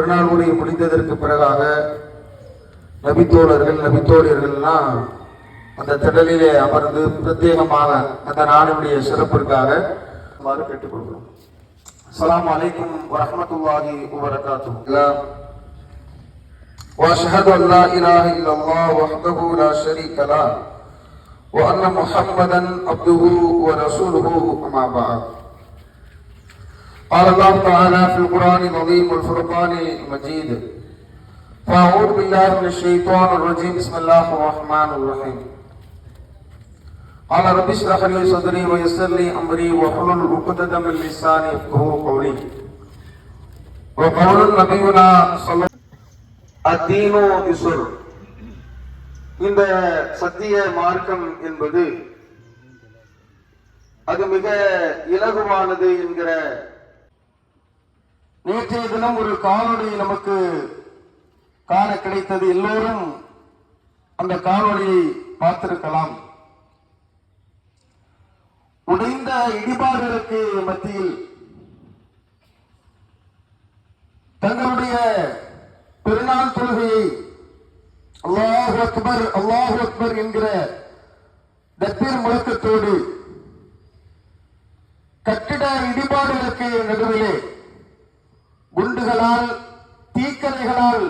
திருநாள் உரை முடிந்ததற்கு பிறகாக நபித்தோழர்கள் நபித்தோழியர்கள்லாம் அந்த திடலிலே அமர்ந்து பிரத்யேகமாக அந்த நாளினுடைய சிறப்பிற்காக மாறு கேட்டுக்கொள்கிறோம் அஸ்ஸலாமு அலைக்கும் வரஹ்மத்துல்லாஹி வபரகாத்துஹு واشهد ان لا اله الا الله وحده لا شريك له وان محمدا عبده ورسوله اما بعد قال الله تعالى في القرآن العظيم والفرقان المجيد فأعوذ بالله من الشيطان الرجيم بسم الله الرحمن الرحيم قال رب اشرح لي صدري ويسر لي أمري واحلل عقدة من لساني يفقهوا قولي وقول نبينا صلى الدين يسر இந்த சத்திய மார்க்கம் என்பது அது மிக இலகுவானது என்கிற நேற்றைய தினம் ஒரு காணொளி நமக்கு காண கிடைத்தது. எல்லோரும் அந்த காணொளியை பார்த்திருக்கலாம். உடைந்த இடிபாடுகளுக்கு மத்தியில் தங்களுடைய பெருநாள் தொழுகையை அல்லாஹ் அக்பர் அல்லாஹ் அக்பர் என்கிற தப்பீர் முழக்கத்தோடு கட்டிட இடிபாடுகளுக்கு நடுவிலே குண்டுகளால் தீக்கலைகளால்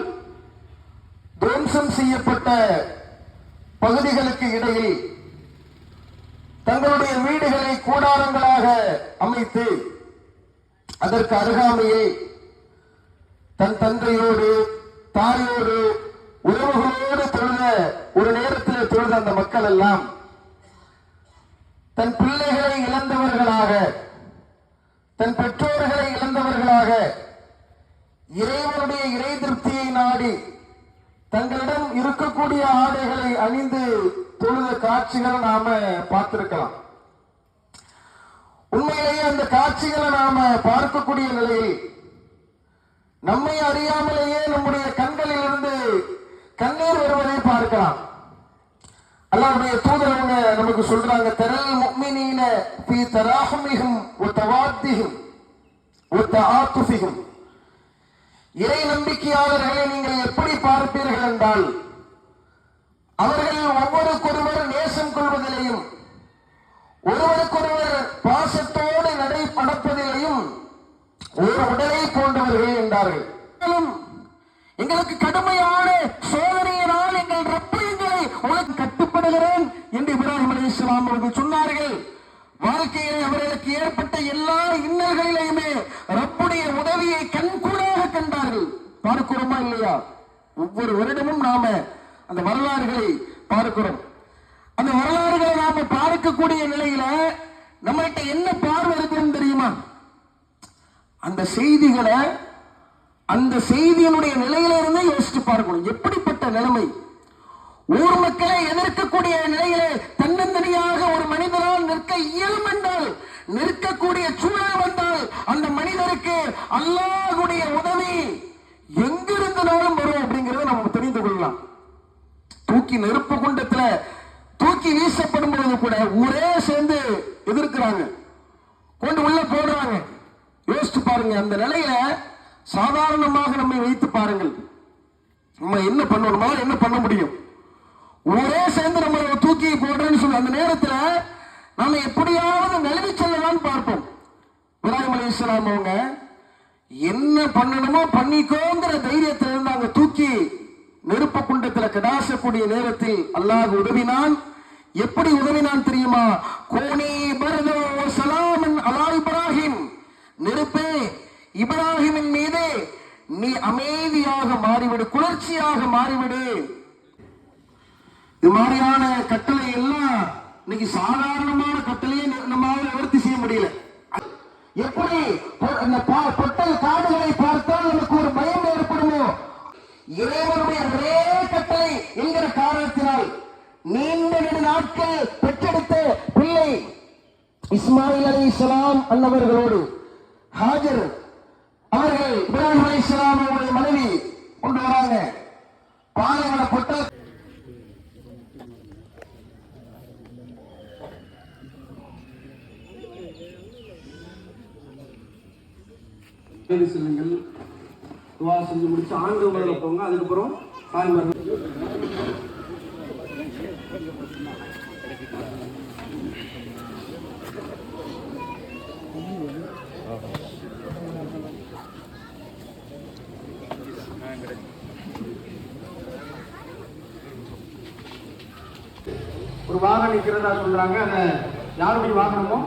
துவம்சம் செய்யப்பட்ட பகுதிகளுக்கு இடையில் தங்களுடைய வீடுகளை கூடாரங்களாக அமைத்து அதற்கு அருகாமையில் தன் தந்தையோடு தாயோடு உறவுகளோடு தொழுத ஒரு நேரத்தில் தொழுத அந்த மக்கள் எல்லாம் தன் பிள்ளைகளை இழந்தவர்களாக தன் பெற்றோர் இழந்தவர்களாக இறைவனுடைய இறை திருப்தியை நாடி தங்களிடம் ஆடைகளை அணிந்து தொழுத காட்சிகளை நாம பார்த்திருக்கலாம். உண்மையிலேயே அந்த காட்சிகளை நாம பார்க்கக்கூடிய நிலையில் நம்மை அறியாமலேயே நம்முடைய கண்களில் இருந்து கண்ணீர் வருவதை பார்க்கலாம். அல்லாவுடைய தூதர் அவங்க நமக்கு சொல்றாங்க தரல் முக்மினீன பி தராஹமிகும் ஒ தவாத்திகும் ஒ தஆத்துஃபிகும் இறை நம்பிக்கையாளர்களை நீங்கள் எப்படி பார்ப்பீர்கள் என்றால் அவர்களில் ஒவ்வொருக்கொருவர் நேசம் கொள்வதிலையும் ஒருவருக்கொருவர் பாசத்தோடு நடை நடப்பதிலையும் ஒரு உடலை போன்றவர்கள் என்றார்கள். மேலும் எங்களுக்கு கடுமையான சோதனையினால் எங்கள் ரப்பு எங்களை உனக்கு கட்டுப்படுகிறேன் என்று இப்ராஹிம் அலி இஸ்லாம் அவர்கள் சொன்னார்கள். வாழ்க்கையில் அவர்களுக்கு ஏற்பட்ட எல்லா இன்னல்களிலையுமே ரப்புடைய உதவியை கண்கூடாக கண்டார்கள். பார்க்கிறோமா இல்லையா? ஒவ்வொரு வருடமும் நாம அந்த வரலாறுகளை பார்க்கிறோம். அந்த வரலாறுகளை நாம பார்க்கக்கூடிய நிலையில நம்மகிட்ட என்ன பார்வை இருக்குன்னு தெரியுமா? அந்த செய்திகளை அந்த செய்தியினுடைய நிலையில இருந்தே யோசிச்சு பார்க்கணும். எப்படிப்பட்ட நிலைமை? ஊர் மக்களை எதிர்க்கக்கூடிய நிலையிலே தன்னந்தனியாக ஒரு மனிதனால் நிற்க இயலும் என்றால் நிற்கக்கூடிய சூழல் வந்தால் அந்த மனிதருக்கு அல்லாஹுடைய உதவி எங்கிருந்தனாலும் வரும். தூக்கி நெருப்பு குண்டத்துல தூக்கி வீசப்படும் பொழுது கூட ஊரே சேர்ந்து எதிர்க்கிறாங்க. கொண்டு உள்ள போடுறாங்க. யோசிச்சு பாருங்க அந்த நிலையில சாதாரணமாக நம்மை வைத்து பாருங்கள். நம்ம என்ன பண்ணணுமா? என்ன பண்ண முடியும்? ஊரே சேர்ந்து நம்ம தூக்கி போடுறேன்னு சொல்லி அந்த நேரத்துல நாம எப்படியாவது நழுவி செல்லலாம்னு பார்ப்போம். இப்ராஹிம் அலி இஸ்லாம் அவங்க என்ன பண்ணணுமோ பண்ணிக்கோங்கிற தைரியத்தில் இருந்தாங்க தூக்கி நெருப்பு குண்டத்துல கடாசக்கூடிய நேரத்தில் அல்லாஹ் உதவினான். எப்படி உதவினான் தெரியுமா? கோனி பரதோ சலாமன் அலா இப்ராஹிம். நெருப்பே இப்ராஹிமின் மீது நீ அமைதியாக மாறிவிடு குளிர்ச்சியாக மாறிவிடு. இது மாதிரியான கட்டளை எல்லாம் இன்னைக்கு சாதாரணமான கட்டளையை நம்மளால நிவர்த்தி செய்ய முடியல. எப்படி இந்த பா- பொட்டல் காடுகளை பார்த்தால் நமக்கு ஒரு பயம் ஏற்படுமோ இறைவனுடைய ஒரே கட்டளை என்கிற காரணத்தினால் நீண்ட நெடு நாட்கள் பெற்றெடுத்த பிள்ளை இஸ்மாயில் அலி இஸ்லாம் அன்னவர்களோடு ஹாஜர். அவர்கள் இப்ராஹிம் அலி இஸ்லாம் அவருடைய மனைவி கொண்டு வராங்க. பாலைவன கொட்ட செல்லுங்கள். துவா செஞ்சு முடிச்சு ஆண்டு முதல்ல போங்க. அதுக்கப்புறம் தாய்மார்கள் ஒரு வாகனம் இருக்கிறதா சொல்றாங்க. அதை யாருடைய வாகனமோ?